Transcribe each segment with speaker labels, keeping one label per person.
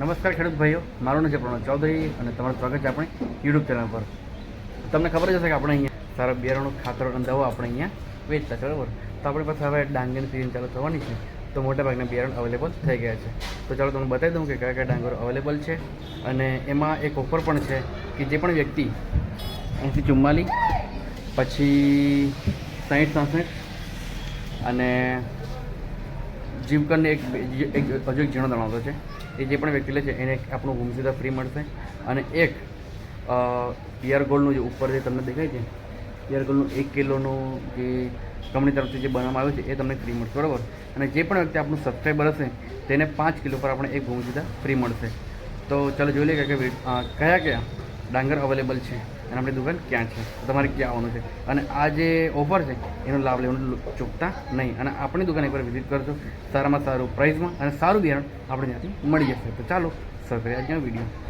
Speaker 1: નમસ્કાર ખેડૂત ભાઈઓ, મારું નામ છે પ્રણવ ચૌધરી અને તમારું સ્વાગત છે આપણી યુટ્યુબ ચેનલ પર. તમને ખબર જ હશે કે આપણે અહીંયા સારા બિયારણો ખાતરો અને દવા આપણે અહીંયા વેચતા છે બરાબર? તો આપણી પાસે હવે ડાંગરની સિઝન ચાલુ થવાની છે, તો મોટાભાગના બિયારણ અવેલેબલ થઈ ગયા છે. તો ચાલો તમને બતાવી દઉં કે કયા કયા ડાંગરો અવેલેબલ છે અને એમાં એક ઓફર પણ છે કે જે પણ વ્યક્તિ અહીંથી ચુમ્માલી પછી સાહીઠ સાસઠ અને એક બીજો- એક હજુ એક ઝીણો દણાવતો છે. એ જે પણ વ્યક્તિ લે છે, એને આપણું ગુમસીદા ફ્રી મળશે. અને એક પિયર ગોલ્ડનું જે ઉપર જે તમને દેખાય છે પિયર ગોલ્ડનું એક કિલોનું જે કંપની તરફથી જે બનાવવામાં આવ્યું છે, એ તમને ફ્રી મળશે, બરાબર? અને જે પણ વ્યક્તિ આપણું સબસ્ક્રાઈબર હશે, તેને પાંચ કિલો પર આપણે એક ગુમસીદા ફ્રી મળશે. તો ચાલો જોઈ લઈએ કે કયા કયા ડાંગર અવેલેબલ છે. અને આપણી દુકાન ક્યાં છે? તમારે ક્યાં આવવાનું છે? અને આ જે ઓફર છે, એનો લાભ લેવાનું ચૂકતા નહીં. અને આપણી દુકાન એકવાર વિઝિટ કરજો. સારામાં સારું પ્રાઇસમાં અને સારું બિયારણ આપણે ત્યાંથી મળી જશે. તો ચાલો, સર આજનો વીડિયો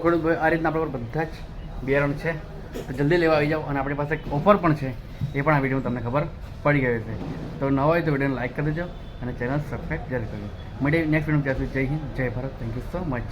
Speaker 1: તો આ રીતના આપણા બધા જ બિયારણ છે. જલ્દી લેવા આવી જાઓ અને આપણી પાસે ઓફર પણ છે. એ પણ આ વીડિયો તમને ખબર પડી ગઈ છે તો નવા હોય તો વિડીયોને લાઈક કરી દેજો અને ચેનલ સબસ્ક્રાઈબ જરૂર કરજો. મળીએ નેક્સ્ટ વીડિયો ત્યાં સુધી જય હિન્દ, જય Bharat. Thank you so much